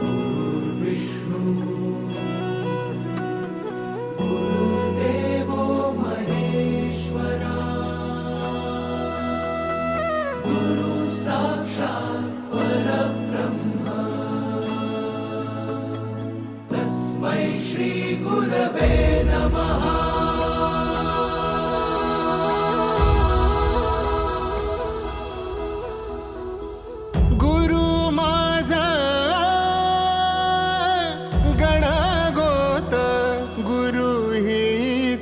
ष्णु गुरुदेवो महेश्वरा गुरुसाक्षात् परब्रह्म